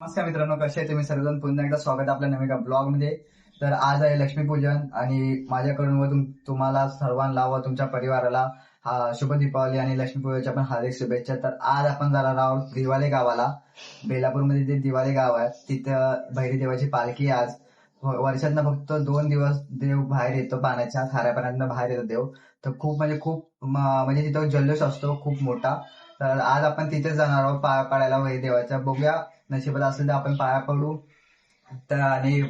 नमस्कार मित्रांनो कसे आहे तुम्ही सर्वजण? पुन्हा एकदा स्वागत आपल्या नवीन ब्लॉगमध्ये तर आज आहे लक्ष्मीपूजन आणि माझ्याकडून व तुम्हाला सर्वांना व तुमच्या परिवाराला हा शुभ दीपावली आणि लक्ष्मीपूजनच्या पण हार्दिक शुभेच्छा. तर आज आपण जाणार आहोत दिवाले गावाला. बेलापूरमध्ये जे दिवाले गाव आहे तिथं भैरी देवाची पालखी आज. वर्षातनं फक्त दोन दिवस देव बाहेर येतो पाण्याच्या खाऱ्यापाण्यातनं बाहेर येतो देव. तर खूप म्हणजे खूप म- म्हणजे तिथं जल्लोष असतो खूप मोठा. तर आज आपण तिथे जाणार आहोत पाया पडायला देवाच्या. बघूया नशिबात असेल तर आपण पाया पडू. तर आणि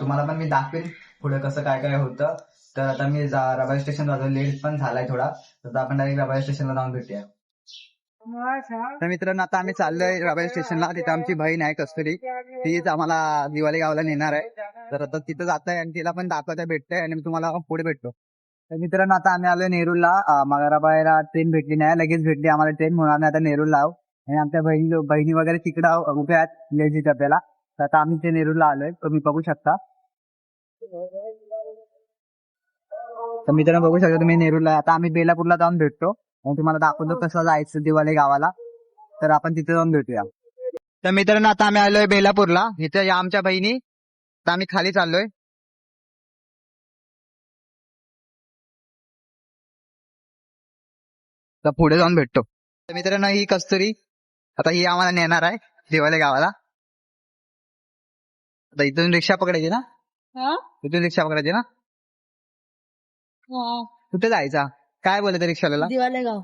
तुम्हाला पण मी दाखवेन पुढे कसं काय काय होतं. तर आता मी जा- रबाई स्टेशन जातो लेट पण झालाय थोडा. तर आपण डायरेक्ट रबाई स्टेशनला जाऊन भेटूया. तर मित्रांनो आता आम्ही चाललोय रबाई स्टेशनला तिथे आमची बहीण आहे कस्तुरी. तीच आम्हाला दिवाळी गावला नेणार आहे. तर आता तिथं जात आहे आणि तिला पण दाखवता भेटतंय आणि मी तुम्हाला पुढे भेटतो. तर मित्रांनो आता आम्ही आलोय नेरूरला मगराबाईला ट्रेन भेटली नाही. लगेच भेटली. आम्हाला ट्रेन म्हणून आम्ही आता नेरूरला आहोत आणि आमच्या बहिणी बहिणी वगैरे तिकडं उभ्या आहेत लेडीज डब्याला. तर आता आम्ही ते नेरूरला आलोय. तुम्ही बघू शकता. तर मित्रांनो बघू शकता तुम्ही नेरूरला आता आम्ही बेलापूरला जाऊन भेटतो. आणि तुम्हाला दाखवतो कसं जायचं दिवाळी गावाला. तर आपण तिथे जाऊन भेटूया. तर मित्रांनो आता आम्ही आलोय बेलापूरला. इथे या आमच्या बहिणी. तर आम्ही खाली चाललोय. तर पुढे जाऊन भेटतो. तर मित्रांनो ही कस्तुरी आता ही आम्हाला नेणार आहे दिवाळी गावाला. आता इथून रिक्षा पकडायची ना? हा? इथून रिक्षा पकडायची ना? हा. कुठे जायचा? काय बोलायचं रिक्षावाल्याला? दिवाले गाव.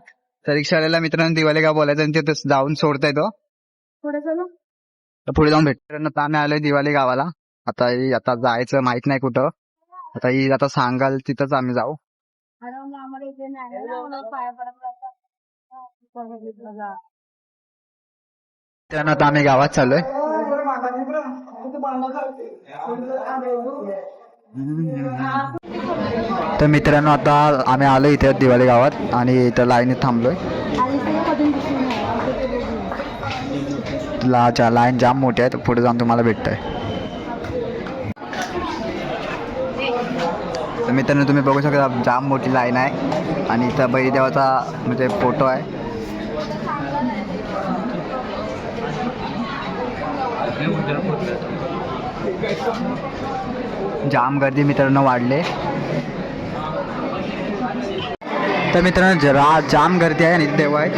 तर रिक्षावाल्याला मित्रांनो दिवाळी गाव बोलायचं आणि तिथे जाऊन सोडता येतो. पुढे चलो? तर पुढे जाऊन भेटतो आता आम्ही आलोय दिवाळी गावाला. आता ही आता जायचं माहीत नाही कुठं. आता ही आता सांगाल तिथंच आम्ही जाऊ. अरे मग आम्हाला इथे नाही ना, आम्हाला पाया पडत राहतात. मित्रांनो त्यानं आता आम्ही गावात चाललोय. तर मित्रांनो आता आम्ही आलो इथे दिवाळी गावात आणि इथं लाईनीत थांबलोय. ला जा लाईन जाम मोठी आहे पुढे जाऊन तुम्हाला भेटतंय. तर मित्रांनो तुम्ही बघू शकता जाम मोठी लाईन आहे आणि इथं बैदेवाचा म्हणजे फोटो आहे. जाम गर्दी मित्रांनो वाढले. तर मित्रांनो जरा जाम गर्दी आहे आणि देव आहे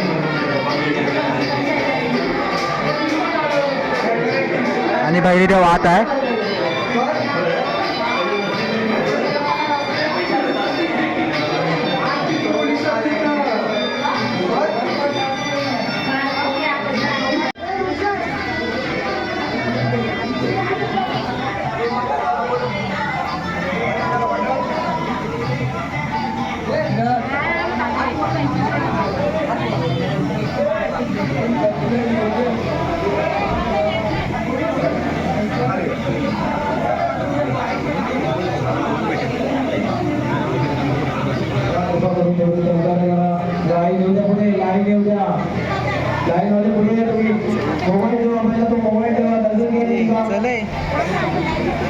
आणि बाहेर वाहत आहे. लाईन येऊ द्या पुढे लाईन येऊ द्या लाईन वाले पुढे या तुम्ही मोबाईल ठेवा आपल्याला तो मोबाईल ठेवा नजर गेली चले.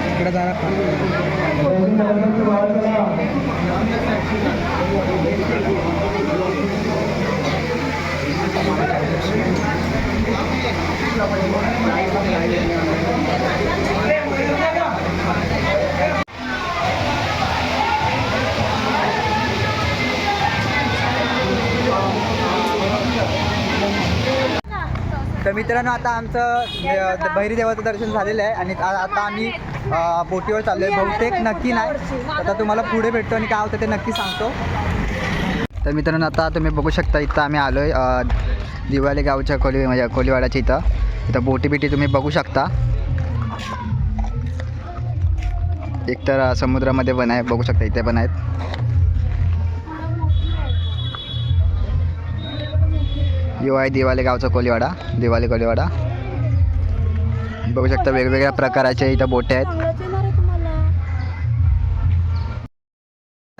इकडे जरा नजर नजर बाहेर करा तर मित्रांनो आता आमचं बहिरीदेवाचं देवाचं दर्शन झालेलं आहे आणि आता आम्ही बोटीवर बोटीवर चाललोय. बहुतेक नक्की नाही. आता तुम्हाला पुढे भेटतो आणि काय होतं ते नक्की सांगतो. तर मित्रांनो आता तुम्ही बघू शकता इथं आम्ही आलो आहे दिवाळी गावच्या कोली म्हणजे कोलीवाड्याच्या इथं. इथं बोटी बिटी तुम्ही बघू शकता. एकतर तर समुद्रामध्ये पण आहे बघू शकता इथे पण आहेत. यो आहे दिवाळी गावचा कोलीवाडा दिवाळी कोलीवाडा. बघू शकता वेगवेगळ्या प्रकाराच्या इथं बोटे आहेत.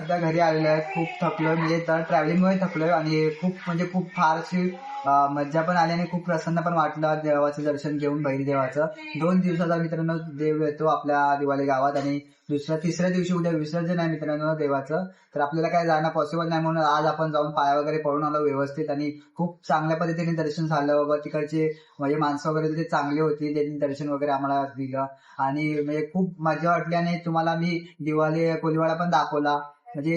चांगलंच घरी आलेलो आहे. खूप थकलोय. म्हणजे तर ट्रॅव्हलिंगमुळे थकलोय आणि खूप म्हणजे खूप फार अशी मज्जा पण आली आणि खूप प्रसन्न पण वाटलं देवाचं दर्शन घेऊन बैरी देवाचं. दोन दिवसाचा मित्रांनो देव येतो आपल्या दिवाळी गावात आणि दुसऱ्या तिसऱ्या दिवशी उद्या विसर्जन आहे मित्रांनो देवाचं. तर आपल्याला काय जाणं पॉसिबल नाही म्हणून आज आपण जाऊन पाया वगैरे पडून आलो व्यवस्थित आणि खूप चांगल्या पद्धतीने दर्शन झालं. बाबा तिकडचे म्हणजे माणसं वगैरे तिथे चांगली होती. त्यांनी दर्शन वगैरे आम्हाला दिलं. आणि म्हणजे खूप मजा वाटली आणि तुम्हाला मी दिवाळी कोलिवाडा पण दाखवला. म्हणजे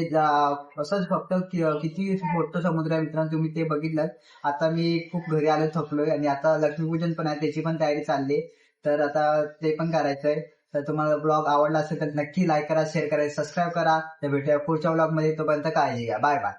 असंच फक्त किती मोठं समुद्र आहे मित्रांनो तुम्ही ते बघितलं. आता मी खूप घरी आलो थकलोय आणि आता लक्ष्मीपूजन पण आहे त्याची पण तयारी चालली आहे. तर आता ते पण करायचंय. तर तुम्हाला ब्लॉग आवडला असेल तर नक्की लाईक करा शेअर करा सबस्क्राईब करा. तर भेटूया पुढच्या ब्लॉगमध्ये. तोपर्यंत काळजी घ्या. Bye bye